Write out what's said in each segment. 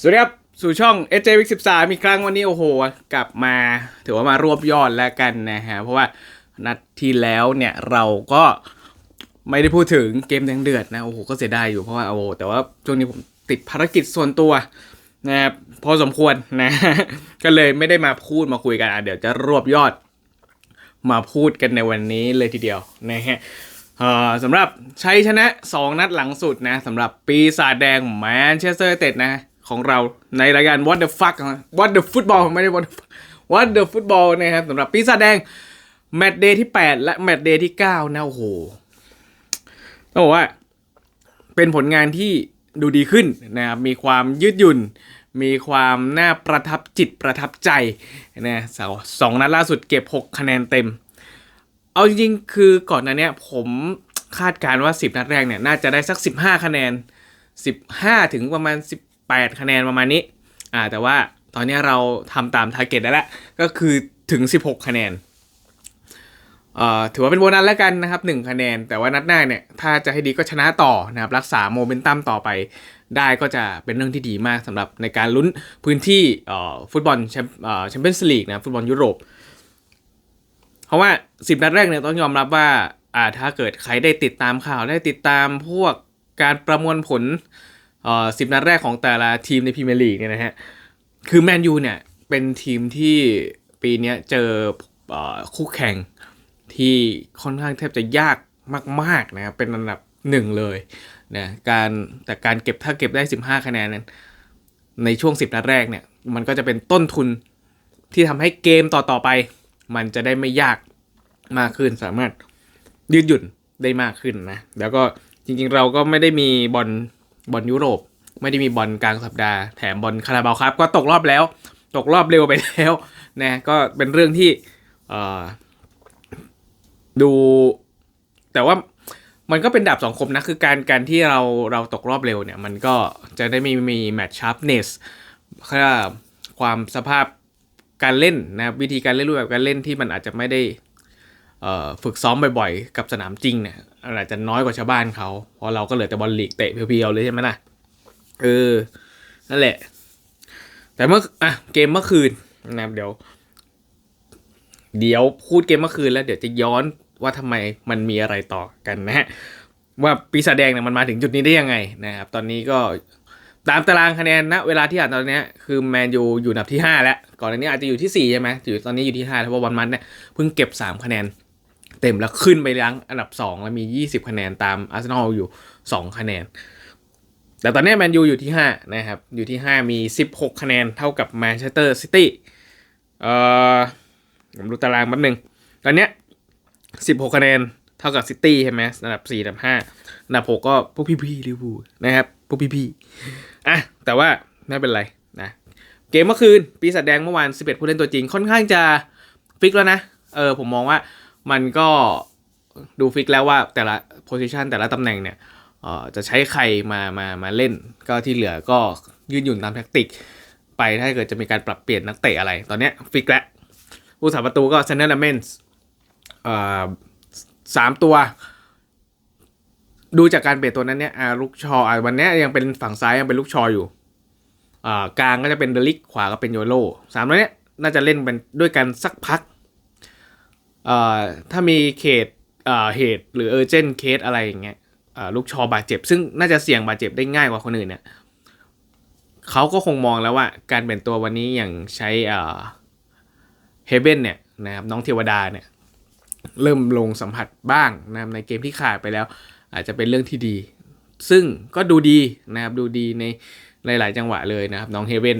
สวัสดีครับ สู่ช่อง SJ Week 13อีกครั้งวันนี้โอ้โห กลับมา ถือว่ามารวบยอดแล้วกันนะฮะ เพราะว่านัดที่แล้วเนี่ยเราก็ไม่ได้พูดถึงเกมแดงเดือดนะ โอ้โห ก็เสียดายอยู่เพราะว่าโอ้โหแต่ว่าช่วงนี้ผมติดภารกิจส่วนตัวนะครับพอสมควรนะ ก็เลยไม่ได้มาพูดมาคุยกันเดี๋ยวจะรวบยอดมาพูดกันในวันนี้เลยทีเดียวนะฮะสำหรับชัยชนะ 2 นัดหลังสุดนะสำหรับปีศาจแดงแมนเชสเตอร์เต็ดนะ ของเราในรายการ What the fuck What the football ไม่ได้ What the fuck What the football นะครับสำหรับปีศาจแดงแมตช์เดย์ที่ 8 และแมตช์เดย์ที่ 9 นะโอ้โหต้องบอกว่า เป็นผลงานที่ดูดีขึ้นนะครับมีความยืดหยุ่น มีความน่าประทับจิตประทับใจนะสองสองนัดล่าสุดเก็บ 6 คะแนนเต็ม เอาจริงๆ คือก่อนหน้าเนี้ยผมคาดการณ์ว่า 10 นัดแรกเนี่ย น่าจะได้สัก 15 คะแนน 15 ถึงประมาณ 8 คะแนนประมาณนี้อ่าแต่ว่าตอนนี้เราทำตามทาร์เก็ตได้แล้วก็คือถึง 16 คะแนนเอ่อถือว่าเป็นโบนัสแล้วกันนะครับ1คะแนน แต่ว่านัดหน้าเนี่ย ถ้าจะให้ดีก็ชนะต่อนะครับ รักษาโมเมนตัมต่อไป ได้ก็จะเป็นเรื่องที่ดีมากสำหรับในการลุ้นพื้นที่เอ่อฟุตบอลแชมเอ่อแชมเปี้ยนส์ลีกนะฟุตบอลยุโรป เพราะว่า 10 นัดแรกเนี่ยต้องยอมรับว่าอ่าถ้าเกิดใครได้ติดตามข่าวได้ติดตามพวกการประมวลผล เอ่อ10นัดแรกของแต่ละทีมในพรีเมียร์ลีกเนี่ยนะฮะ คือแมนยูเนี่ยเป็นทีมที่ปีนี้เจออคู่แข่งที่ค่อนข้างแทบจะยากมากๆนะครับเป็นอันดับหนึ่งเลยนะการแต่การเก็บถ้าเก็บได้ 15 คะแนนนั้นในช่วง 10 นัดแรกเนี่ย มันก็จะเป็นต้นทุนที่ทำให้เกมต่อๆไป มันจะได้ไม่ยากมากขึ้น สามารถยืดหยุ่นได้มากขึ้นนะ แล้วก็จริงๆเราก็ไม่ได้มีบอล บอลยุโรป ไม่ได้มีบอลกลางสัปดาห์แถมบอลคาราบาวครับ ก็ตกรอบแล้ว ตกรอบเร็วไปแล้วนะก็เป็นเรื่องที่ดู แต่ว่ามันก็เป็นดาบสองคมนะ คือการการที่เราเราตกรอบเร็วเนี่ย มันก็จะได้มีมีแมตช์ชาร์ปเนสความสภาพการเล่นนะวิธีการเล่นรูปแบบการเล่นที่มันอาจจะไม่ได้ฝึกซ้อมบ่อยๆ กับสนามจริงเนี่ย อาจจะน้อยกว่าชาวบ้านเขาเพราะเราก็เหลือแต่บอลลีกเตะเพียวๆเลยใช่ไหมล่ะเออนั่นแหละ แต่เมื่ออะเกมเมื่อคืนนะครับเดี๋ยว เดี๋ยวพูดเกมเมื่อคืนแล้วเดี๋ยวจะย้อนว่าทำไมมันมีอะไรต่อกันนะฮะว่าปีศาจแดงเนี่ยมันมาถึงจุดนี้ได้ยังไงนะครับ ตอนนี้ก็ตามตารางคะแนนนะเวลาที่อ่านตอนนี้คือแมนยูอยู่อันดับที่ 5 แล้ว ก่อนอันนี้อาจจะอยู่ที่4ใช่ไหมอยู่ตอนนี้อยู่ที่5แล้วเพราะวันมันเนี่ยเพิ่งเก็บ 3 คะแนน เต็มแล้วขึ้นไปยังอันดับ 2 แล้วมี 20 คะแนนตามอาร์เซนอลอยู่ 2 คะแนน แต่ตอนนี้แมนยูอยู่ที่ 5 นะครับ อยู่ที่ 5 มี 16 คะแนนเท่ากับแมนเชสเตอร์ซิตี้เอ่อผมดูตารางแป๊บนึง ตอนเนี้ย16 คะแนนเท่ากับซิตี้ใช่ไหมอันดับ 4 อันดับ 5 อันดับ 6 ก็พวกพี่ๆลิเวอร์พูลนะครับ พวกพี่ๆอะ แต่ว่าไม่เป็นไรนะ เกมเมื่อคืน ปีศาจแดงเมื่อวาน 11 ผู้เล่นตัวจริงค่อนข้างจะฟิกแล้วนะ เออผมมองว่า มันก็ดูฟิกแล้วว่าแต่ละโพซิชันแต่ละตำแหน่งเนี่ยจะใช้ใครมามามาเล่น ก็ที่เหลือก็ยืดหยุ่นตามแท็กติก ไปถ้าเกิดจะมีการปรับเปลี่ยนนักเตะอะไร ตอนนี้ฟิกแล้วผู้สาประตูก็เซนเนอร์ลเมนส์สามตัว ดูจากการเปลี่ยนตัวนั้นเนี่ยอาลูกชออวันนี้ยังเป็นฝั่งซ้ายยังเป็นลูกชออยู่กลางก็จะเป็นเดลิกขวาก็เป็นโยโรสามตัวเนี้ยน่าจะเล่นเป็นด้วยกันสักพัก ถ้ามีเขตเหตุหรือเออเจนเคสอะไรอย่างเงี้ยลูกชอบาดเจ็บ ซึ่งน่าจะเสี่ยงบาดเจ็บได้ง่ายกว่าคนอื่นเนี่ยเขาก็คงมองแล้วว่า การเปลี่ยนตัววันนี้อย่างใช้เฮเบนเนี่ยนะครับน้องเทวดาเนี่ยเริ่มลงสัมผัสบ้างนะครับในเกมที่ขาดไปแล้ว อาจจะเป็นเรื่องที่ดี ซึ่งก็ดูดีนะครับดูดีในหลาย ๆ จังหวะเลยนะครับน้องเฮเบน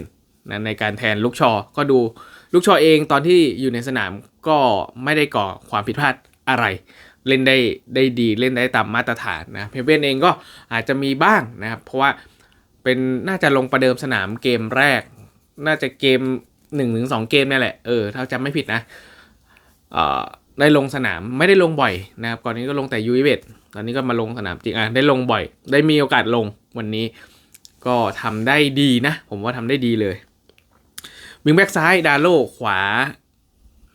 นะในการแทนลูกชอก็ดู ลูกชอเองตอนที่อยู่ในสนามก็ไม่ได้ก่อความผิดพลาดอะไร เล่นได้ได้ดีเล่นได้ตามมาตรฐานนะเพเว่นเองก็อาจจะมีบ้างนะครับ เพราะว่าเป็นน่าจะลงประเดิมสนามเกมแรก น่าจะเกม1นถึงสเกมนี่แหละเออถ้าจำไม่ผิดนะเออได้ลงสนามไม่ได้ลงบ่อยนะครับก่อนนี้ก็ลงแต่ยูเวตตอนนี้ก็มาลงสนามจริงอะได้ลงบ่อย ได้มีโอกาสลงวันนี้ ก็ทำได้ดีนะ ผมว่าทำได้ดีเลย วิงแบ็กซ้ายดาโลขวา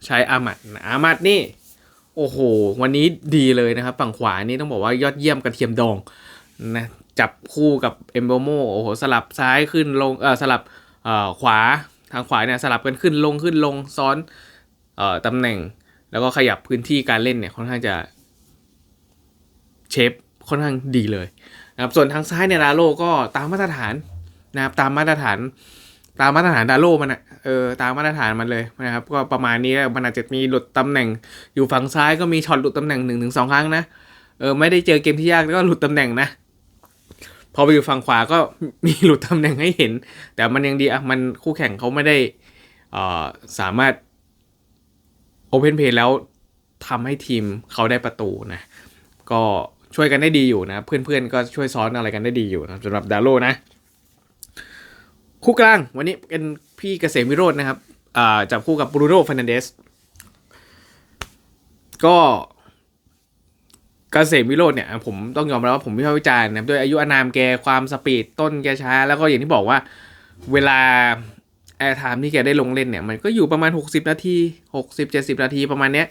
ใช้อามัดนะอามัดนี่ โอ้โห วันนี้ดีเลยนะครับ ฝั่งขวานี่ต้องบอกว่ายอดเยี่ยมกระเทียมดองนะจับคู่กับเอมโบโมโอ้โห สลับซ้ายขึ้นลงเออสลับเอ่อขวาทางขวาเนี่ยสลับกันขึ้นลงขึ้นลงซ้อนเอ่อตำแหน่ง แล้วก็ขยับพื้นที่การเล่นเนี่ยค่อนข้างจะเชฟค่อนข้างดีเลยนะครับส่วนทางซ้ายเนี่ยดาโลก็ตามมาตรฐานนะครับตามมาตรฐาน ตามมาตรฐานดาโลมันอะเออตามมาตรฐานมันเลยนะครับ ก็ประมาณนี้มันอาจจะมีหลุดตำแหน่ง อยู่ฝั่งซ้ายก็มีช็อตหลุดตำแหน่งหนึ่งถึงสองครั้งนะเออไม่ได้เจอเกมที่ยากแล้วก็หลุดตำแหน่งนะพอไปอยู่ฝั่งขวาก็มีหลุดตำแหน่งให้เห็น แต่มันยังดีอะมันคู่แข่งเขาไม่ได้อ่อสามารถโอเพนเพย์แล้วทำให้ทีมเขาได้ประตูนะ ก็ช่วยกันได้ดีอยู่นะ เพื่อนๆก็ช่วยซ้อนอะไรกันได้ดีอยู่นะสำหรับดาโลนะ คู่กลางวันนี้เป็นพี่เกษมวิโรจน์นะครับจับคู่กับบรูโน่ฟ r น a นเดส ก็เกษมวิโรจน์เนี่ยผมต้องยอมรับว่าผมวิพากษ์วิจารณ์นะด้วยอายุอานามแกความสปีดต้นแกช้า แล้วก็อย่างที่บอกว่าเวลาแอร์ไทม์ที่แกได้ลงเล่นเนี่ย มันก็อยู่ประมาณ 60 นาที 60 70 นาทีประมาณเนี้ย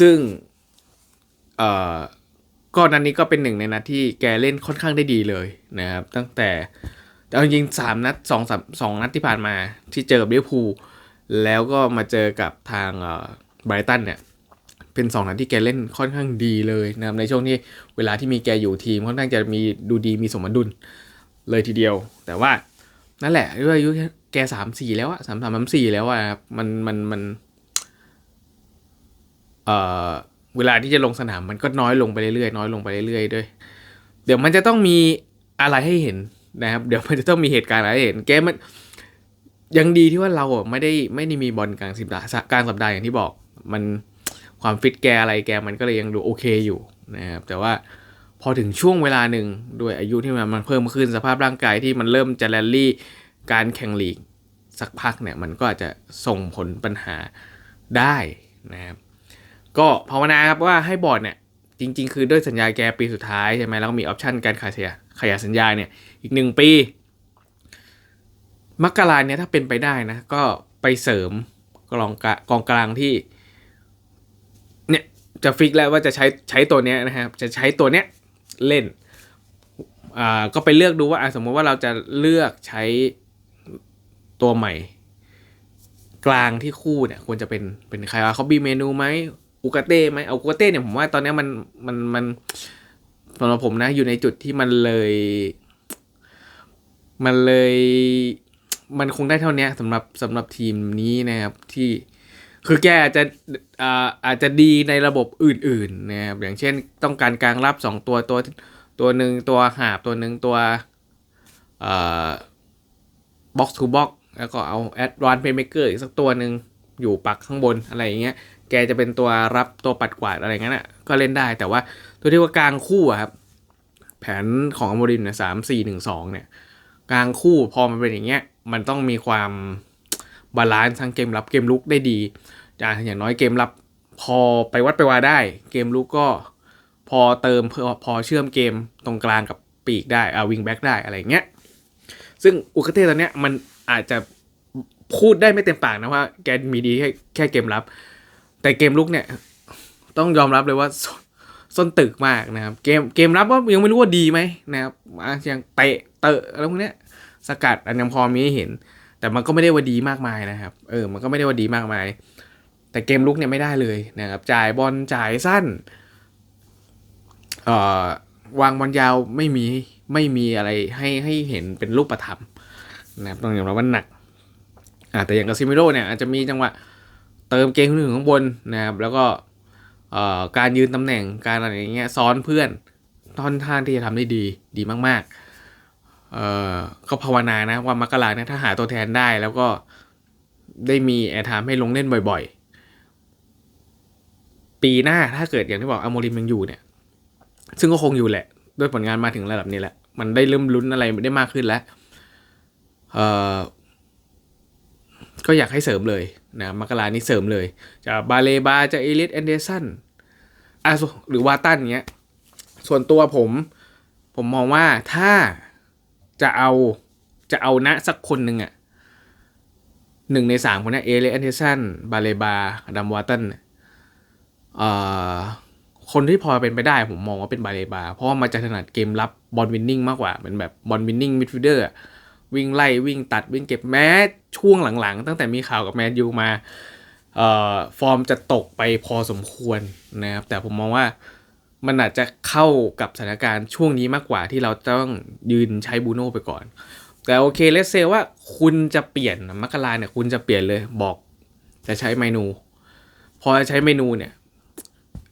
ซึ่ง เอ่อก็นัดนนี้ก็เป็นหนึ่งในนัดที่แกเล่นค่อนข้างได้ดีเลยนะครับ ตั้งแต่ แต่จริงสามนัดสองสามสองนัดที่ผ่านมาที่เจอกับลิเวอร์พูลแล้วก็มาเจอกับทางไบรตันเนี่ยเป็นสองนัดที่แกเล่นค่อนข้างดีเลยนะครับในช่วงที่เวลาที่มีแกอยู่ทีมค่อนข้างจะมีดูดีมีสมดุลเลยทีเดียว แต่ว่านั่นแหละด้วยอายุแกสามสี่แล้วอะสามสามสามสี่แล้วอะครับมันมันมันเอ่อเวลาที่จะลงสนามมันก็น้อยลงไปเรื่อยๆน้อยลงไปเรื่อยๆด้วย เดี๋ยวมันจะต้องมีอะไรให้เห็น นะครับเดี๋ยวมันจะต้องมีเหตุการณ์อะไรเห็นแกมันยังดีที่ว่าเราอะไม่ได้ไม่ได้มีบอลกลางสัปดาห์กลางสัปดาห์อย่างที่บอก มันความฟิตแกอะไรแกมันก็เลยยังดูโอเคอยู่นะครับแต่ว่าพอถึงช่วงเวลาหนึ่งด้วยอายุที่มันมันเพิ่มขึ้นสภาพร่างกายที่มันเริ่มจะแรลลี่การแข่งลีกสักพักเนี่ยมันก็อาจจะส่งผลปัญหาได้นะครับก็ภาวนาครับว่าให้บอร์ดเนี่ยจริง ๆ คือด้วยสัญญาแกปีสุดท้ายใช่ไหมแล้วก็มีออปชันการขายเสียขยายสัญญาเนี่ย อีกหนึ่งปี มกราเนี่ยถ้าเป็นไปได้นะ ก็ไปเสริมกองกะกองกลางที่ เนี่ยจะฟิกแล้วว่าจะใช้ใช้ตัวเนี้ยนะครับ จะใช้ตัวเนี้ยเล่นอ่าก็ไปเลือกดูว่าสมมติว่าเราจะเลือกใช้ตัวใหม่ กลางที่คู่เนี่ย ควรจะเป็นเป็นใครวะเขาบีเมนูไหมอุกาเต้ไหมเอาอุกาเต้เนี่ยผมว่าตอนนี้มันมันมันสำหรับผมนะอยู่ในจุดที่มันเลย มันเลยมันคงได้เท่านี้สำหรับสำหรับทีมนี้นะครับที่คือแกอาจจะอ่าอาจจะดีในระบบอื่นๆนะครับอย่างเช่นต้องการกลางรับสองตัวตัวตัวหนึ่งตัวหาบตัวหนึ่งตัวอ่อบ็อกซ์ทูบ็อกแล้วก็เอาแอดวานเพย์เมเกอร์อีกสักตัวหนึ่งอยู่ปักข้างบนอะไรอย่างเงี้ยแกจะเป็นตัวรับตัวปัดกวาดอะไรเงี้ยน่ะก็เล่นได้แต่ว่าตัวที่ว่ากลางคู่อะครับ แผนของอโมรินเนี่ยสามสี่หนึ่งสองเนี่ย กลางคู่พอมันเป็นอย่างเงี้ยมันต้องมีความบาลานซ์ทั้งเกมรับเกมลุกได้ดีอย่างน้อยเกมรับพอไปวัดไปวาได้ เกมลุกก็พอเติมพอพอเชื่อมเกมตรงกลางกับปีกได้อ่าวิงแบ็กได้อะไรเงี้ยซึ่งอุกเต้ตอนเนี้ยมันอาจจะพูดได้ไม่เต็มปากนะว่าแกมีดีแค่แค่เกมรับ แต่เกมลุกเนี่ยต้องยอมรับเลยว่า ส้นตึกมากนะครับ เกมเกมรับว่ายังไม่รู้ว่าดีไหมนะครับอะอย่างเตะเตะอะไรพวกเนี้ยสกัดอันยังพอมีให้เห็น แต่มันก็ไม่ได้ว่าดีมากมายนะครับ เออ มันก็ไม่ได้ว่าดีมากมาย แต่เกมลุกเนี่ยไม่ได้เลยนะครับ จ่ายบอลจ่ายสั้นเอ่อวางบอลยาวไม่มีไม่มีอะไรให้ให้เห็นเป็นรูปธรรมนะครับต้องยอมรับว่าหนักอ่าแต่อย่างกาซิมิโร่เนี่ยอาจจะมีจังหวะเติมเกมขึ้นถึงข้างบนนะครับ แล้วก็ การยืนตำแหน่งการอะไรอย่างเงี้ยซ้อนเพื่อนท่อนท่านที่จะทำได้ดีดีมากๆเอ่อก็ภาวนานะว่ามกราเนี่ยถ้าหาตัวแทนได้แล้วก็ได้มีแอร์ไทม์ให้ลงเล่นบ่อยๆ ปีหน้าถ้าเกิดอย่างที่บอกอโมริมยังอยู่เนี่ย ซึ่งก็คงอยู่แหละ ด้วยผลงานมาถึงระดับนี้แหละ มันได้เริ่มลุ้นอะไรได้มากขึ้นแล้ว เอ่อ ก็อยากให้เสริมเลยนะมักรานี้เสริมเลย จะบาเลบาจะเอลิสแอนเดอร์สันอะหรือวาตันเงี้ยส่วนตัวผมผมมองว่าถ้าจะเอาจะเอานะสักคนหนึ่งอะหนึ่งในสามคนนี้เอลิสแอนเดอร์สันบาเลบาดัมวาตันเนี่ยเอ่อคนที่พอเป็นไปได้ผมมองว่าเป็นบาเลบา เพราะมันจะถนัดเกมรับบอลวินนิ่งมากกว่า เป็นแบบบอลวินนิ่งมิดฟิลเดอร์ วิ่งไล่วิ่งตัดวิ่งเก็บแม้ช่วงหลังๆ ตั้งแต่มีข่าวกับแมนยูมาเอ่อฟอร์มจะตกไปพอสมควรนะครับแต่ผมมองว่ามันอาจจะเข้ากับสถานการณ์ช่วงนี้มากกว่าที่เราต้องยืนใช้บูโน่ไปก่อน แต่โอเคเลสเซว่าคุณจะเปลี่ยนมักกะลาเนี่ยคุณจะเปลี่ยนเลยบอกจะใช้เมนู พอใช้เมนูเนี่ย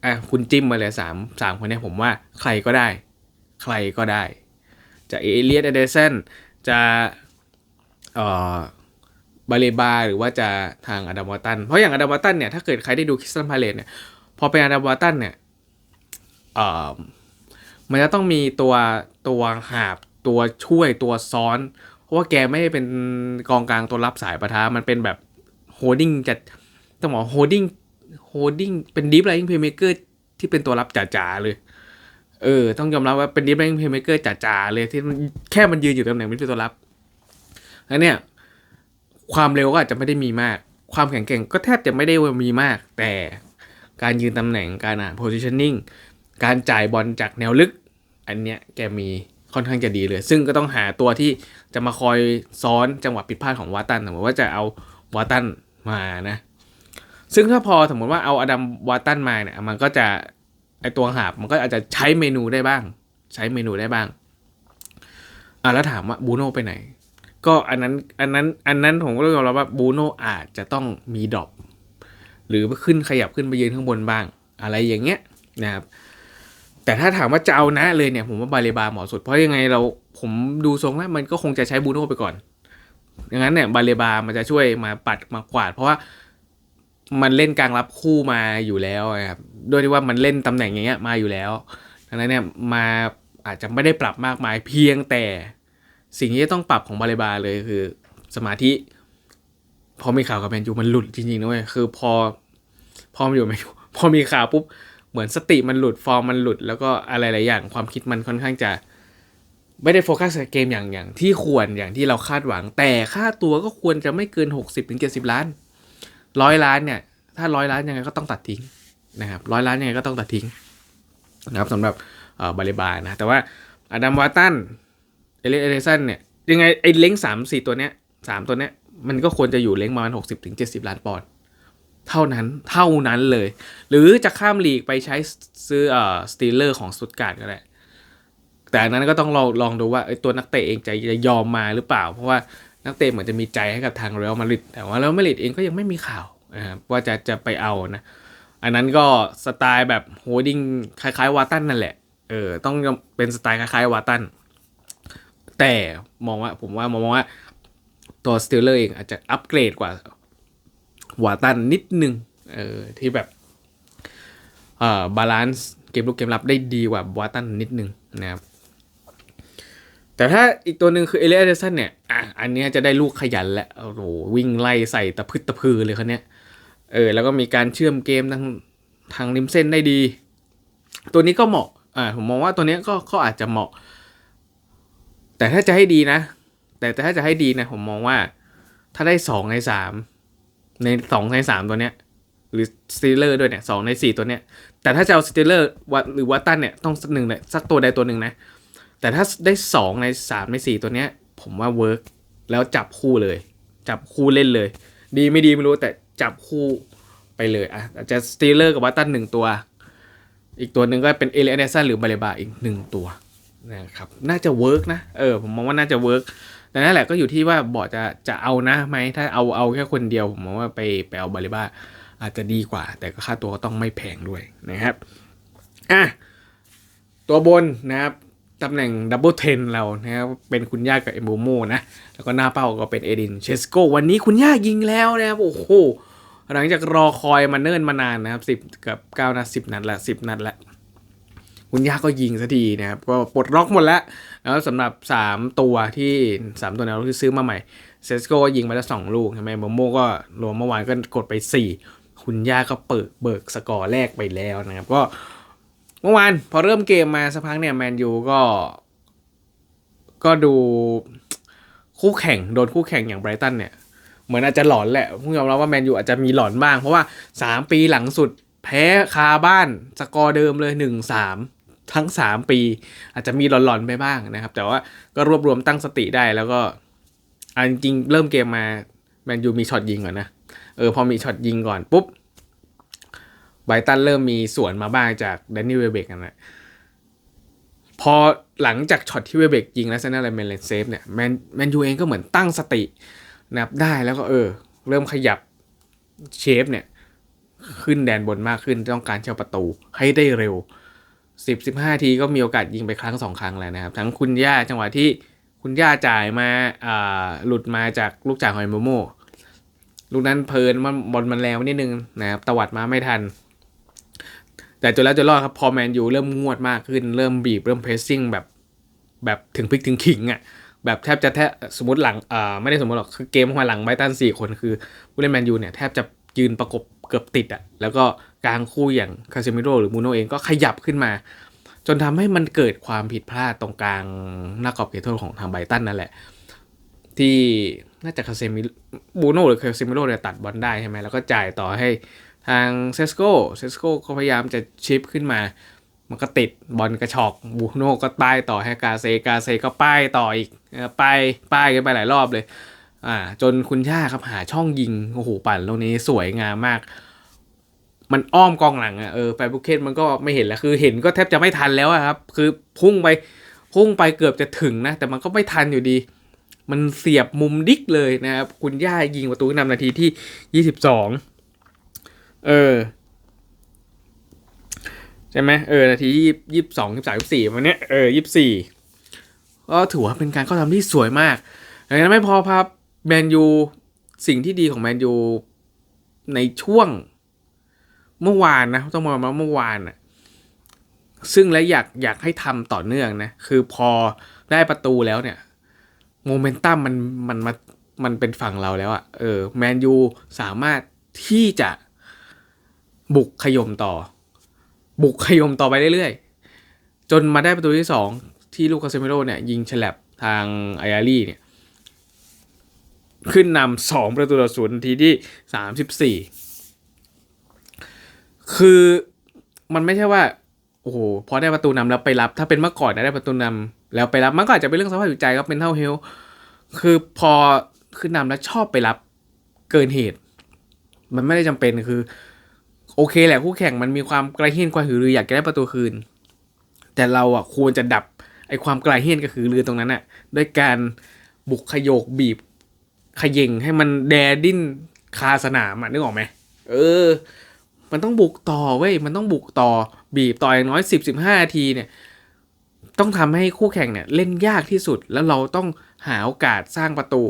อะคุณจิ้มมาเลยสามสามคนเนี้ผมว่าใครก็ได้ ใครก็ได้ จะเอเลียสเอเดเซน จะเอ่อบาเลบาหรือว่าจะทางอดัมวอตัน เพราะอย่างอดัมวอตันเนี่ยถ้าเกิดใครได้ดูคิสตันพาเลตเนี่ยพอเป็นอดัมวอตันเนี่ยเอ่อมันจะต้องมีตัวตัวหาบตัวช่วยตัวซ้อน เพราะว่าแกไม่ได้เป็นกองกลางตัวรับสายประทะมันเป็นแบบโฮดดิ้งจะต้องบอกโฮดดิ้งโฮดดิ้งเป็นดีฟไลน์เพย์เมเกอร์ที่เป็นตัวรับจ๋าๆเลย เออ ต้องยอมรับว่าเป็นดีฟไลน์เพย์เมเกอร์จ๋าๆเลยที่มันแค่มันยืนอยู่ตำแหน่งมิดฟิลด์ตัวรับแล้วเนี่ย ความเร็วก็อาจจะไม่ได้มีมาก ความแข็งแกร่งก็แทบจะไม่ได้ว่ามีมาก แต่การยืนตำแหน่งการอ่าน positioning การจ่ายบอลจากแนวลึก อันเนี้ยแกมีค่อนข้างจะดีเลย ซึ่งก็ต้องหาตัวที่จะมาคอยซ้อนจังหวะผิดพลาดของวาตันสมมติว่าจะเอาวาตันมานะ ซึ่งถ้าพอสมมติว่าเอาอดัมวาตันมาเนี่ย มันก็จะ ไอตัวหาบมันก็อาจจะใช้เมนูได้บ้าง ใช้เมนูได้บ้างอะแล้วถามว่าบูโน่ไปไหน ก็อันนั้นอันนั้นอันนั้นผมก็ต้องยอมรับว่าบูโน่อาจจะต้องมีดรอปหรือขึ้นขยับขึ้นไปยืนข้างบนบ้าง อะไรอย่างเงี้ยนะครับแต่ถ้าถามว่าจะเอานะเลยเนี่ยผมว่าบาเลบาเหมาะสุดเพราะยังไงเราผมดูทรงแล้วมันก็คงจะใช้บูโน่ไปก่อนอย่างนั้นเนี่ยบาเลบามันจะช่วยมาปัดมากวาด เพราะว่า มันเล่นกลางรับคู่มาอยู่แล้วนะครับด้วยที่ว่ามันเล่นตำแหน่งอย่างเงี้ยมาอยู่แล้วดังนั้นเนี่ยมาอาจจะไม่ได้ปรับมากมายเพียงแต่สิ่งที่ต้องปรับของบาเลบาเลยคือ สมาธิ พอมีข่าวกับแมนยูมันหลุดจริงๆนะเว้ยคือพอพอมาอยู่แมนยูพอมีข่าวปุ๊บเหมือนสติมันหลุดฟอร์มมันหลุด แล้วก็อะไรหลายอย่างความคิดมันค่อนข้างจะไม่ได้โฟกัสเกมอย่างอย่างที่ควรอย่างที่เราคาดหวัง แต่ค่าตัวก็ควรจะไม่เกิน 60-70ถึง70ล้าน ร้อยล้านเนี่ย ถ้าร้อยล้านยังไงก็ต้องตัดทิ้งนะครับร้อยล้านยังไงก็ต้องตัดทิ้งนะครับสำหรับเอ่อบาเลบานะแต่ว่าอดัมวาตันเอเลเอเดสันเนี่ยยังไงไอ้เล้งสามสี่ตัวเนี้ยสามตัวเนี้ยมันก็ควรจะอยู่เล้งประมาณหกสิบถึงเจ็ดสิบล้านปอนด์เท่านั้นเท่านั้นเลย หรือจะข้ามลีกไปใช้ซื้อเอ่อสตีลเลอร์ของสตุตการก็ได้แต่นนั้นก็ต้องลองลองดูว่าไอ้ตัวนักเตะเองจะจะยอมมาหรือเปล่า เพราะว่า นักเตะเหมือนจะมีใจให้กับทางเรอัลมาดริดแต่ว่าเรอัลมาดริดเองก็ยังไม่มีข่าวนะครับว่าจะจะไปเอานะอันนั้นก็สไตล์แบบโฮดดิ้งคล้ายๆวาตันนั่นแหละเออต้องเป็นสไตล์คล้ายๆวาตันแต่มองว่าผมว่ามองว่าตัวสตีลเลอร์เองอาจจะอัปเกรดกว่าวาตันนิดนึงเออที่แบบเอ่อบาลานซ์เกมลุกเกมรับได้ดีกว่าวาตันนิดนึงนะครับ แต่ถ้าอีกตัวหนึ่งคือเอเลียเดสันเนี่ยอะอันนี้จะได้ลูกขยันแหละโอ้โหวิ่งไล่ใส่ตะพึดตะพือเลยคันเนี้ยเออแล้วก็มีการเชื่อมเกมทางทางริมเส้นได้ดี ตัวนี้ก็เหมาะอ่าผมมองว่าตัวเนี้ยก็ก็อาจจะเหมาะ แต่ถ้าจะให้ดีนะ แต่แต่ถ้าจะให้ดีนะผมมองว่า ถ้าได้สองในสามในสองในสามตัวเนี้ยหรือสตีลเลอร์ด้วยเนี่ยสองในสี่ตัวเนี้ยแต่ถ้าจะเอาสตีลเลอร์วัตหรือวัตตันเนี่ยต้องสักหนึ่งเลยสักตัวใดตัวหนึ่งนะ แต่ถ้าได้สองในสามในสี่ตัวเนี้ย ผมว่าเวิร์กแล้วจับคู่เลย จับคู่เล่นเลย ดีไม่ดีไม่รู้แต่จับคู่ไปเลยอะอาจจะสตีลเลอร์กับวัตตันหนึ่งตัว อีกตัวหนึ่งก็เป็นเอเลเนสันหรือบาเลบาอีกหนึ่งตัวนะครับน่าจะเวิร์กนะเออผมมองว่าน่าจะเวิร์กแต่นั่นแหละก็อยู่ที่ว่าบอร์ดจะจะเอานะไหมถ้าเอาเอาแค่คนเดียวผมมองว่าไปไปเอาบาเลบาอาจจะดีกว่า แต่ก็ค่าตัวก็ต้องไม่แพงด้วยนะครับอะตัวบนนะครับ ตำแหน่งดับเบิลเทนเรานะครับเป็นคุณย่ากับเอมโบโมนะ แล้วก็หน้าเป้าก็เป็นเอดินเชสโกวันนี้คุณย่ายิงแล้วนะครับ โอ้โห หลังจากรอคอยมาเนิ่นมานานนะครับสิบกับเก้านัดสิบนัดละสิบนัดละคุณย่าก็ยิงสักทีนะครับ ก็ปลดล็อกหมดแล้วแล้วสำหรับ 3 ตัวที่ 3 ตัวแนวที่ซื้อมาใหม่เซสโกยิงไปแล้วสองลูกใช่ไหมโมโมก็รวมเมื่อวานก็กดไป 4 คุณย่าก็เปิดเบิกสกอร์แรกไปแล้วนะครับ ก็ เมื่อวานพอเริ่มเกมมาสักพักเนี่ยแมนยูก็ ก็ดูคู่แข่งโดนคู่แข่งอย่างไบรตันเนี่ย เหมือนอาจจะหลอนแหละผมยอมรับว่าแมนยูอาจจะมีหลอนบ้าง เพราะว่า 3 ปีหลังสุดแพ้คาบ้านสกอร์เดิมเลยหนึ่งสามทั้งสามปี อาจจะมีหลอนๆไปบ้างนะครับ แต่ว่าก็รวบรวมตั้งสติได้แล้วก็อันจริงเริ่มเกมมาแมนยูมีช็อตยิงก่อนนะ เออพอมีช็อตยิงก่อนปุ๊บ ไบตันเริ่มมีสวนมาบ้างจากแดนนี่เวเบกันแหละพอหลังจากช็อตที่เวเบกยิงแล้วเซนเนอร์เลนเมนเลนเซฟเนี่ยแมนแมนยูเองก็เหมือนตั้งสตินะครับได้แล้วก็เออ เริ่มขยับเชฟเนี่ย ขึ้นแดนบนมากขึ้นต้องการเช่าประตูให้ได้เร็ว 10 15 ทีก็มีโอกาสยิงไปครั้งสองครั้งแล้วนะครับ ทั้งคุณย่าจังหวะที่คุณย่าจ่ายมาอ่าหลุดมาจากลูกจ่ากหอยโมโมลูกนั้นเพลินมันบอลมันแรงไปนิดนึงนะครับตวัดมาไม่ทัน แต่จนแล้วจนรอดครับพอแมนยูเริ่มงวดมากขึ้น เริ่มบีบ เริ่มเพรสซิ่งแบบแบบถึงพลิกถึงขิงอะ่ะแบบแทบจะแทบสมมติหลังอ่าไม่ได้สมมติหรอกคือเกมข้ามาหลังไบตันสี่คนคือผู้เล่นแมนยูเนี่ยแทบจะยืนประกบเกือบติดอะ่ะแล้วก็กลางคู่อย่างคาเซมิโรหรือมูโนเองก็ขยับขึ้นมา จนทำให้มันเกิดความผิดพลาดตรงกลางหน้ากรอบเขตโทษของทางไบตันนั่นแหละ ที่น่าจะคาเซมิบูโน่หรือคาเซมิโร่เนี่ยตัดบอลได้ใช่ไหมแล้วก็จ่ายต่อให้ ทางเซสโกเซสโกก็พยายามจะชิปขึ้นมา มันก็ติดบอลกระชอกบูโน่ก็ป้ายต่อให้กาเซกาเซก็ป้ายต่ออีกป้ายป้ายกันไปหลายรอบเลยอ่าจนคุณย่าครับหาช่องยิงโอ้โหปั่นตรงนี้สวยงามมาก มันอ้อมกองหลังอะเออแฟบุเคนมันก็ไม่เห็นแล้วคือเห็นก็แทบจะไม่ทันแล้วครับ คือพุ่งไปพุ่งไปเกือบจะถึงนะ แต่มันก็ไม่ทันอยู่ดี มันเสียบมุมดิกเลยนะครับ คุณย่ายิงประตูนำนาทีที่ยี่สิบสอง เออ ใช่ไหมเออ นาทียี่ยี่สองยี่สามยี่สี่วันนี้เออยี่สี่ก็ถือว่าเป็นการเข้าทำที่สวยมากดังนั้นไม่พอครับแมนยูสิ่งที่ดีของแมนยูในช่วงเมื่อวานนะ ต้องมองมาเมื่อวานอะซึ่งและอยากอยากให้ทำต่อเนื่องนะ คือพอได้ประตูแล้วเนี่ยโมเมนตัมมันมันมามันเป็นฝั่งเราแล้วอะเออแมนยูสามารถที่จะ บุกขยมต่อ บุกขยมต่อไปเรื่อยๆ จนมาได้ประตูที่สองที่ลูกคาเซมิโรเนี่ยยิงฉลับทางไออารี่เนี่ยขึ้นนำสองประตูต่อศูนย์นาทีที่สามสิบสี่คือมันไม่ใช่ว่า โอ้โหพอได้ประตูนำแล้วไปรับ ถ้าเป็นเมื่อก่อนนะได้ประตูนำแล้วไปรับมันก็อาจจะเป็นเรื่องสภาพจิตใจครับเป็นเท่าเฮลคือพอขึ้นนำแล้วชอบไปรับเกินเหตุ มันไม่ได้จำเป็นคือ โอเคแหละคู่แข่งมันมีความกระเฮี้ยนกว่าหือรืออยากจะได้ประตูคืน แต่เราอะควรจะดับไอความกระเฮี้ยนกับหือรือตรงนั้นอะด้วยการบุกขยโยกบีบขย่งให้มันแดดิ้นคาสนามอะนึกออกไหมเออ มันต้องบุกต่อเว้ยมันต้องบุกต่อบีบต่ออย่างน้อยสิบสิบห้านาทีเนี่ย ต้องทำให้คู่แข่งเนี่ยเล่นยากที่สุดแล้วเราต้องหาโอกาสสร้างประตู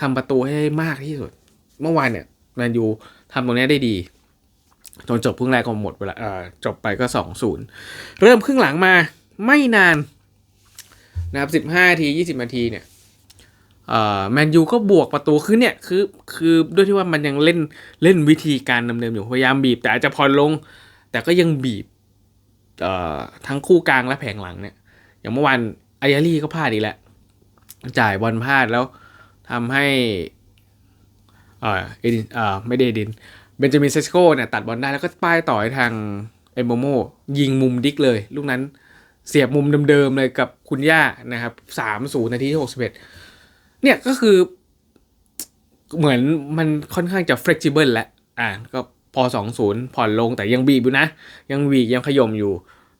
ทำประตูให้มากที่สุด เมื่อวานเนี่ยแมนยูทำตรงนี้ได้ดี จนจบครึ่งแรกก็หมดเวลาจบไปก็สองศูนย์เริ่มครึ่งหลังมาไม่นานนะครับสิบห้าทียี่สิบนาทีเนี่ยแมนยูก็บวกประตูคือเนี่ยคือคือด้วยที่ว่ามันยังเล่นเล่นวิธีการดำเนินอยู่พยายามบีบ แต่อาจจะผ่อลง แต่ก็ยังบีบทั้งคู่กลางและแผงหลังเนี่ย อย่างเมื่อวานไออารี่ก็พลาดอีกแล้วจ่ายบอลพลาดแล้วทำให้เอ่อเอดินเออไม่ได้เอดิน เบนจามินเซสโกเนี่ยตัดบอลได้แล้วก็ป้ายต่อให้ทางเอมโมโมยิงมุมดิกเลย ลูกนั้นเสียบมุมเดิมๆเลยกับคุณย่านะครับสามศูนย์นาทีที่หกสิบเอ็ดเนี่ยก็คือ เหมือนมันค่อนข้างจะ flexible แล้วอ่าก็พอสองศูนย์ผ่อนลงแต่ยังบีบอยู่นะ ยังบีบยังขยมอยู่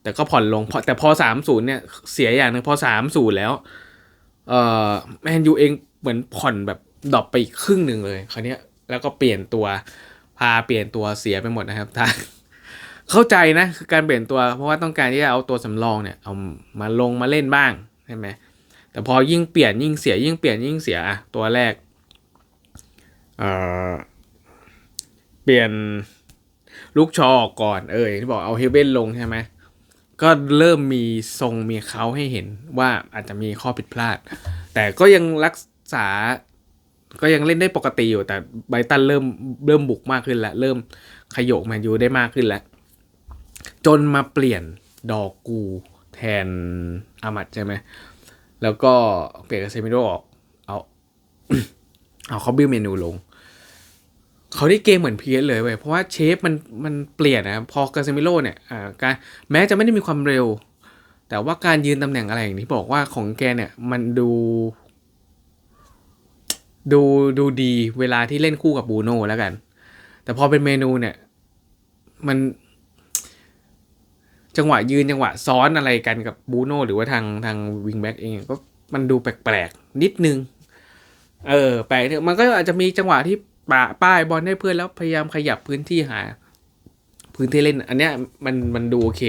แต่ก็ผ่อนลงพอแต่พอสามศูนย์เนี่ยเสียอย่างหนึ่งพอสามศูนย์แล้วเอ่อแมนยูเองเหมือนผ่อนแบบดรอปไปอีกครึ่งหนึ่งเลยคราวนี้แล้วก็เปลี่ยนตัวาเปลี่ยนตัวเสียไปหมดนะครับทางเข้าใจนะคือการเปลี่ยนตัว เพราะว่าต้องการที่จะเอาตัวสำรองเนี่ยเอามาลงมาเล่นบ้างใช่ไหมแต่พอยิ่งเปลี่ยนยิ่งเสียยิ่งเปลี่ยนยิ่งเสียอะตัวแรกเอ่อเปลี่ยนลูกชอออกก่อนเอออย่างที่บอกเอาเฮเบนลงใช่ไหมก็เริ่มมีทรงมีเขาให้เห็นว่าอาจจะมีข้อผิดพลาด แต่ก็ยังรักษา ก็ยังเล่นได้ปกติอยู่ แต่ไบตันเริ่มเริ่มบุกมากขึ้นแล้วเริ่มขยโยกแมนยูได้มากขึ้นแล้ว จนมาเปลี่ยนดอกกูแทนอามัดใช่ไหม แล้วก็เปลี่ยนกับเซมิโดออก เอาเอาเขาบิวเมนูลง เขาได้เกมเหมือนเพียเลยเว้ยเพราะว่าเชฟมันมันเปลี่ยนนะพอกาเซมิโลเนี่ยอ่าการแม้จะไม่ได้มีความเร็ว แต่ว่าการยืนตำแหน่งอะไรอย่างที่บอกว่าของแกเนี่ย มันดู ดูดูดีเวลาที่เล่นคู่กับบูโน่แล้วกัน แต่พอเป็นเมนูเนี่ย มัน จังหวะยืนจังหวะซ้อนอะไรกันกับบูโน่หรือว่าทางทางวิงแบ็กเองก็มันดูแปลกๆ นิดนึง เออแปลกมันก็อาจจะมีจังหวะที่ปะป้ายบอลให้เพื่อนแล้วพยายามขยับพื้นที่หา พื้นที่เล่น อันเนี้ยมันมันดูโอเค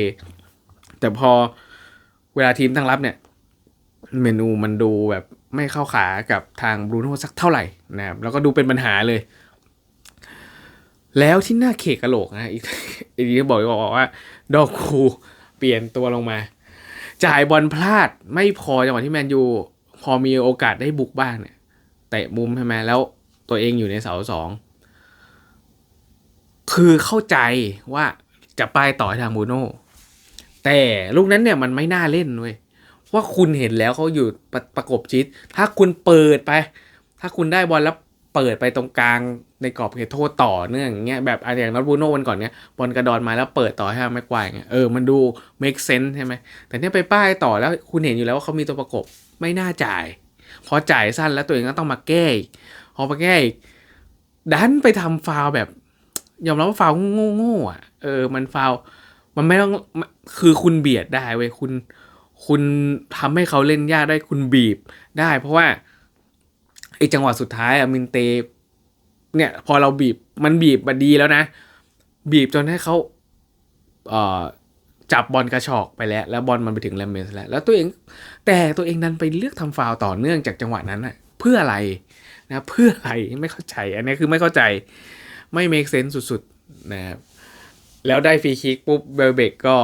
แต่พอเวลาทีมตั้งรับเนี่ย เมนูมันดูแบบ ไม่เข้าขากับทางบรูโน่สักเท่าไหร่นะครับแล้วก็ดูเป็นปัญหาเลย แล้วที่หน้าเขกกะโหลกนะอีกอีกทีบอกบอกว่า ดอกคูเปลี่ยนตัวลงมา จ่ายบอลพลาดไม่พอจังหวะที่แมนยูพอมีโอกาสได้บุกบ้างเนี่ยเตะมุมใช่ไหมแล้วตัวเองอยู่ในเสาสองคือเข้าใจว่าจะไปต่อทางบูโน่แต่ลูกนั้นเนี่ยมันไม่น่าเล่นเว้ย ว่าคุณเห็นแล้วเขาอยู่ประประกบชิด ถ้าคุณเปิดไป ถ้าคุณได้บอลแล้วเปิดไปตรงกลางในกรอบเขตโทษต่อเนื่องอย่างเงี้ยแบบอะอย่างนอตบูโน่วันก่อนเนี้ยบอลกระดอนมาแล้วเปิดต่อให้ทางแม็กวายเงี้ยเออมันดู make sense ใช่ไหมแต่เนี่ยไปป้ายต่อแล้วคุณเห็นอยู่แล้วว่าเขามีตัวประกบไม่น่าจ่าย พอจ่ายสั้นแล้วตัวเองก็ต้องมาแก้พอมาแก้อีกดันไปทำฟาวแบบ ยอมรับว่าฟาวโง่ๆอะเออมันฟาวมันไม่ต้องคือคุณเบียดได้เว้ยคุณ คุณทำให้เขาเล่นยากได้คุณบีบได้ เพราะว่าไอ้จังหวะสุดท้ายอะมินเต เนี่ย พอเราบีบมันบีบมาดีแล้วนะ บีบจนให้เขาเอ่อจับบอลกระชอกไปแล้ว แล้วบอลมันไปถึงแลมเมสแล้วแล้วตัวเองแต่ตัวเองนั้นไปเลือกทำฟาวต่อเนื่องจากจังหวะนั้นอะเพื่ออะไรนะเพื่ออะไรไม่เข้าใจอันนี้คือไม่เข้าใจไม่ make sense สุดๆนะครับแล้วได้ฟรีคิกปุ๊บเวลเบกก็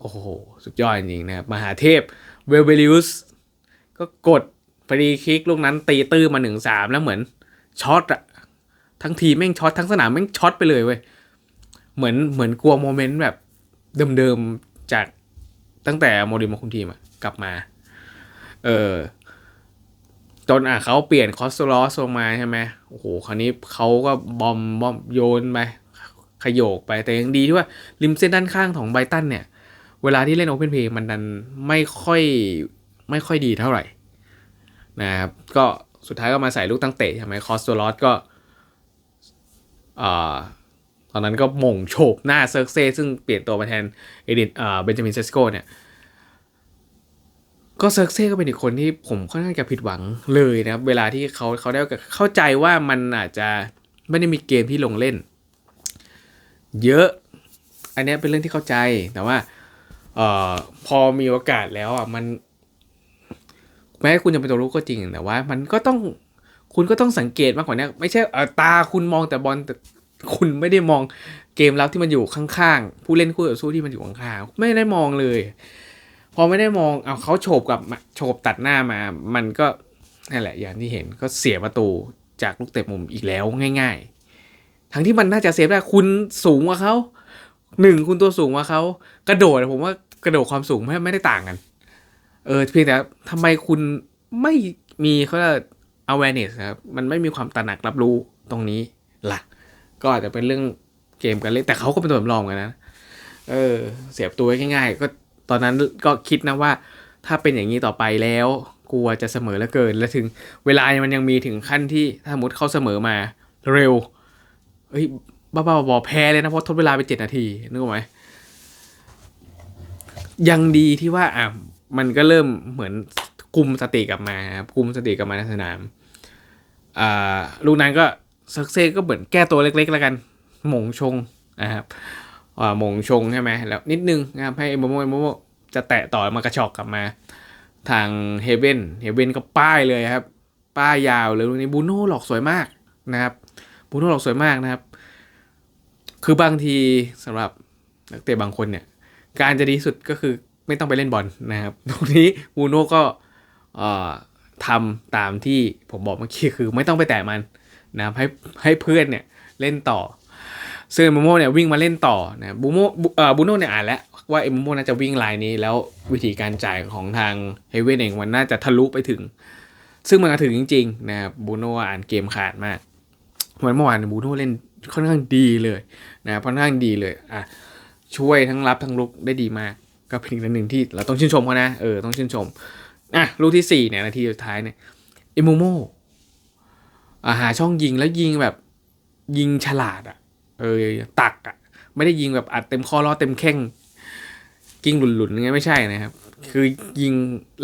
โอ้โห สุดยอดจริงๆนะครับ มหาเทพเวเบลิอุสก็กดฟรีคิกลูกนั้นตีตื้อมาหนึ่งสามแล้วเหมือนช็อตอะทั้งทีแม่งช็อตทั้งสนามแม่งช็อตไปเลยเว้ยเหมือนเหมือนกลัวโมเมนต์แบบเดิมๆจากตั้งแต่โมดิมาคุมทีมอะกลับมา เออจนอะเขาเปลี่ยนคอสโลสลงมาใช่ไหมโอ้โหคราวนี้เขาก็บอมบอมโยนไปขยโยกไปแต่ยังดีที่ว่าริมเส้นด้านข้างของไบตันเนี่ย เวลาที่เล่นโอเพนเพย์มันดันไม่ค่อยไม่ค่อยดีเท่าไหร่นะครับก็สุดท้ายก็มาใส่ลูกตั้งเตะใช่ไหมคอสโตลอสก็ตอนนั้นก็มงโฉบหน้าเซิร์กเซซึ่งเปลี่ยนตัวมาแทนเอดิทอ่าเบนจามินเซสโกเนี่ยก็เซิร์กเซ่ก็เป็นอีกคนที่ผมค่อนข้างจะผิดหวังเลยนะครับ เวลาที่เขาเขาได้เข้าใจว่ามันอาจจะไม่ได้มีเกมที่ลงเล่น เยอะ อันนี้เป็นเรื่องที่เข้าใจแต่ว่า เอ่อพอมีโอกาสแล้วอะมัน แม้คุณจะเป็นตัวรู้ก็จริงแต่ว่า มันก็ต้องคุณก็ต้องสังเกตมากกว่านี้ไม่ใช่เออตาคุณมองแต่บอลแต่คุณไม่ได้มองเกมรับที่มันอยู่ข้างๆผู้เล่นคู่ต่อสู้ที่มันอยู่ข้างๆไม่ได้มองเลย พอไม่ได้มองเอาเขาโฉบกับโฉบตัดหน้ามา มันก็นั่นแหละ อย่างที่เห็นก็เสียประตูจากลูกเตะมุมอีกแล้วง่าย ๆ ทั้งที่มันน่าจะเซฟได้คุณสูงกว่าเขาหนึ่งคุณตัวสูงกว่าเขากระโดดผมว่า กระโดดความสูงไม่ไม่ได้ต่างกัน เออเพียงแต่ทำไมคุณไม่มีเขาเรียก awareness ครับมันไม่มีความตระหนักรับรู้ตรงนี้ล่ะ ก็อาจจะเป็นเรื่องเกมกันเล่นแต่เขาก็เป็นตัวสำรองกันนะเออ เสียบตัวง่ายๆ ก็ตอนนั้นก็คิดนะว่า ถ้าเป็นอย่างนี้ต่อไปแล้ว กลัวจะเสมอแล้วเกิน และถึงเวลามันยังมีถึงขั้นที่ถ้าสมมติเข้าเสมอมาเร็วเฮ้ยบ้าๆบอๆแพ้เลยนะเพราะทดเวลาไปเจ็ดนาทีนึกออกไหม ยังดีที่ว่าอะมันก็เริ่มเหมือนคุมสติกลับมาครับคุมสติกลับมาในสนามอ่าลูกนั้นก็เซักเซ่ก็เหมือนแก้ตัวเล็กๆแล้วกันหมงชงนะครับอ่าหมงชงใช่ไหมแล้วนิดนึงนะครับให้โมโมโมโมจะแตะต่อมากระชอกกลับมา ทางเฮเบนเฮเบนก็ป้ายเลยครับ ป้ายยาวเลยลูกนี้บูโน่หลอกสวยมากนะครับบูโน่หลอกสวยมากนะครับ คือบางทีสำหรับนักเตะบางคนเนี่ย การจะดีสุดก็คือไม่ต้องไปเล่นบอลนะครับ ตรงนี้บูโน่ก็ทำตามที่ผมบอกเมื่อกี้คือไม่ต้องไปแตะมันนะครับให้ให้เพื่อนเนี่ยเล่นต่อซึ่งบูโม่เนี่ยวิ่งมาเล่นต่อนะบูโม่เอ่อบูโน่เนี่ยอ่านแล้วว่าเอ็มโม่น่าจะวิ่งไลน์นี้แล้ววิธีการจ่ายของทางเฮเวนเองมันน่าจะทะลุไปถึง ซึ่งมันก็ถึงจริงๆนะครับบูโน่อ่านเกมขาดมากเหมือนเมื่อวานบูโน่เล่นค่อนข้างดีเลยนะค่อนข้างดีเลยอะ ช่วยทั้งรับทั้งลุกได้ดีมาก ก็เป็นอีกหนึ่งที่เราต้องชื่นชมเขานะเออต้องชื่นชมอะลูกที่สี่เนี่ยนาทีสุดท้ายเนี่ยอิมูโมอาหาช่องยิงแล้วยิงแบบยิงฉลาดอะเออตักอะไม่ได้ยิงแบบอัดเต็มข้อล้อเต็มแข้งกิ้งหลุนๆย่างเงี้ยไม่ใช่นะครับ คือยิง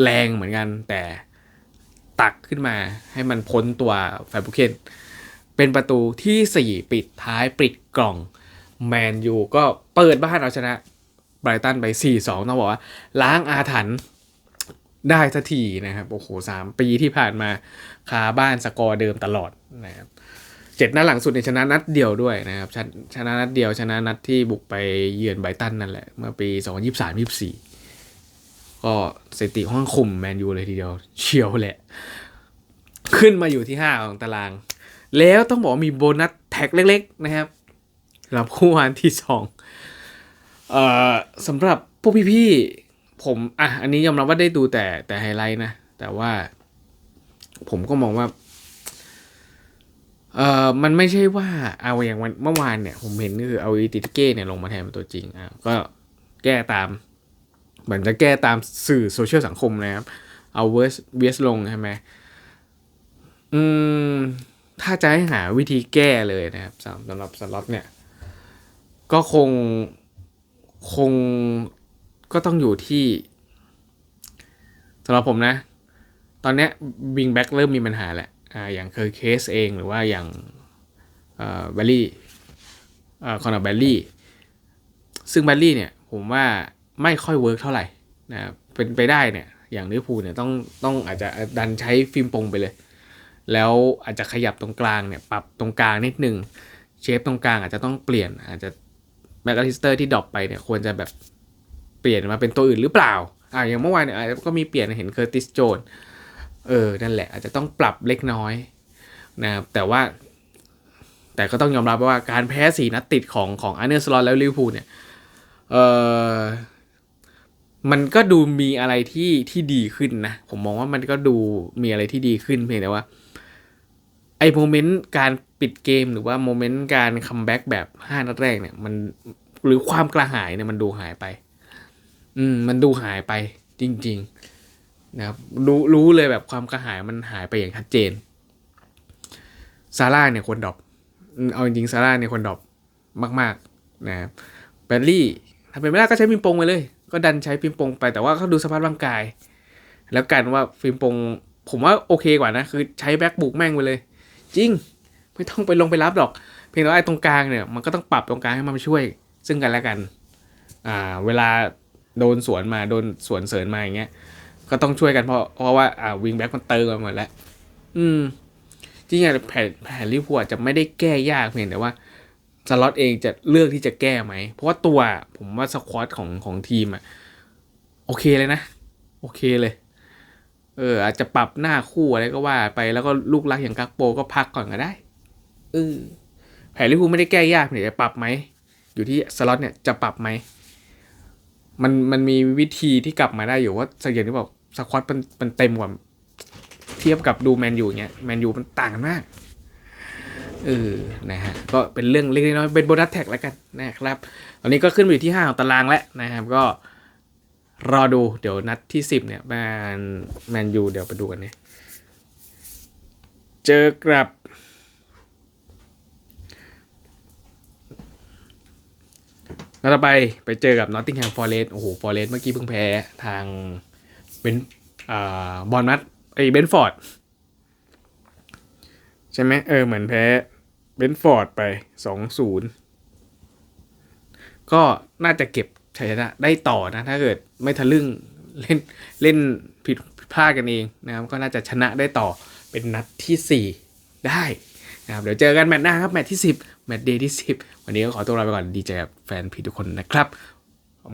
แรงเหมือนกัน แต่ตักขึ้นมาให้มันพ้นตัวแฟบุเคนเป็นประตูที่ 4 ปิดท้ายปิดกล่อง แมนยูก็เปิดบ้านเอาชนะไบรตันไป 4-2 ต้องบอกว่า ล้างอาถรรพ์ได้สักทีนะครับ โอ้โหสามปีที่ผ่านมาคาบ้านสกอร์เดิมตลอดนะครับเจ็ดนัดหลังสุดในชนะนัดเดียวด้วยนะครับชนะชนะนัดเดียวชนะนัดที่บุกไปเยือนไบรตันนั่นแหละ เมื่อปี 2023-24 ก็สถิติห้องคุมแมนยูเลยทีเดียวเชียวแหละ ขึ้นมาอยู่ที่ 5 ของตาราง แล้วต้องบอกมีโบนัสแท็กเล็ก ๆ นะครับ รับคู่วานที่2เอ่อสำหรับพวกพี่ๆผมอะอันนี้ยอมรับว่าได้ดูแต่แต่ไฮไลท์นะ แต่ว่า ผมก็มองว่าเอ่อมันไม่ใช่ว่าเอาอย่างวันเมื่อวานเนี่ย ผมเห็นก็คือเอาอีติเก้เนี่ยลงมาแทนเป็นตัวจริงอะก็แก้ตาม เหมือนจะแก้ตามสื่อโซเชียลสังคมนะครับ เอาเวสเวสลงใช่ไหมอืมถ้าจะให้หาวิธีแก้เลยนะครับสำหรับสล็อตเนี่ย ก็คงคงก็ต้องอยู่ที่สำหรับผมนะ ตอนนี้วิงแบ็กเริ่มมีปัญหาแหละอ่าอย่างเคอร์เคสเองหรือว่าอย่างเอ่อแบลลี่เอ่อคอนอร์แบลลี่ซึ่งแบลลี่เนี่ยผมว่าไม่ค่อยเวิร์กเท่าไหร่นะเป็นไปได้เนี่ยอย่างลิเวอร์พูลเนี่ยต้องต้องอาจจะดันใช้ฟิล์มปงไปเลย แล้วอาจจะขยับตรงกลางเนี่ยปรับตรงกลางนิดนึงเชฟตรงกลางอาจจะต้องเปลี่ยนอาจจะ แมคอาริสเตอร์ที่ดรอปไปเนี่ยควรจะแบบเปลี่ยนมาเป็นตัวอื่นหรือเปล่า อ่าอย่างเมื่อวานเนี่ยก็มีเปลี่ยนเห็นเคอร์ติสโจนเออ นั่นแหละ อาจจะต้องปรับเล็กน้อยนะครับแต่ว่า แต่ก็ต้องยอมรับว่าการแพ้สีนัดติดของของอาร์เนอร์สลอตแล้วลิเวอร์พูลเนี่ยเออมันก็ดูมีอะไรที่ที่ดีขึ้นนะ ผมมองว่ามันก็ดูมีอะไรที่ดีขึ้นเพียงแต่ว่า ไอ้โมเมนต์การ ปิดเกมหรือว่าโมเมนต์การคัมแบ็กแบบห้านัดแรกเนี่ยมันหรือความกระหายเนี่ยมันดูหายไป อืม มันดูหายไปจริง ๆ นะครับรู้รู้เลยแบบความกระหายมันหายไปอย่างชัดเจนซาร่าเนี่ยควรดรอปเอาจริงๆซาร่าเนี่ยควรดรอปมาก ๆ นะครับแบลลี่ถ้าเป็นไม่ได้ก็ใช้ฟิมปงไปเลย ก็ดันใช้ฟิมปงไปแต่ว่าเขาดูสภาพร่างกาย แล้วกันว่าฟิมปงผมว่าโอเคกว่านะ คือใช้แบ็กบุกแม่งไปเลย จริง ไม่ต้องไปลงไปรับหรอก เพียงแต่ว่าไอ้ตรงกลางเนี่ยมันก็ต้องปรับตรงกลางให้มันมาช่วย ซึ่งกันและกัน อ่า เวลาโดนสวนมาโดนสวนเสริญมาอย่างเงี้ย ก็ต้องช่วยกันเพราะเพราะว่าอ่าวิงแบ็กมันเติมกันหมดแล้ว อืมจริงๆแผนแผนลิเวอร์พูลอาจจะไม่ได้แก้ยากเพียงแต่ว่าสล็อตเองจะเลือกที่จะแก้ไหม เพราะว่าตัวผมว่าสควอตของของทีมอะโอเคเลยนะ โอเคเลย เอออาจจะปรับหน้าคู่อะไรก็ว่าไปแล้วก็ลูกรักอย่างกักโปก็พักก่อนก็ได้ เออแผนลิเวอร์พูไม่ได้แก้ยากเพียงแต่จะปรับไหม อยู่ที่สล็อตเนี่ยจะปรับไหม มันมันมีวิธีที่กลับมาได้อยู่ว่าสังเกตที่บอกสควอตมันมันเต็มกว่าเทียบกับดูแมนยูเงี้ยแมนยูมันต่างกันมากเออนะฮะก็เป็นเรื่องเล็กน้อยเป็นโบนัสแท็กแล้วกันนะครับตอนนี้ก็ขึ้นมาอยู่ที่ 5 ของตารางแล้วนะครับก็รอดูเดี๋ยวนัดที่ 10 เนี่ยแมนแมนยูเดี๋ยวไปดูกันเนี่ยเจอกับ นัดต่อไปไปเจอกับนอตติงแฮมฟอร์เรสโอ้โหฟอร์เรสเมื่อกี้เพิ่งแพ้ทางเป็นอ่าบอลมัดไอ้เบนฟอร์ดใช่ไหมเออเหมือนแพ้เบนฟอร์ดไปสองศูนย์ก็น่าจะเก็บชัยชนะได้ต่อนะ ถ้าเกิดไม่ทะลึ่งเล่นเล่นผิดพลาดกันเองนะครับก็น่าจะชนะได้ต่อเป็นนัดที่ 4 ได้นะครับเดี๋ยวเจอกันแมตช์หน้าครับแมตช์ที่ 10 แมตช์เดย์ที่ 10 วันนี้ก็ขอตัวลาไปก่อนดีใจกับแฟนพีทุกคนนะครับ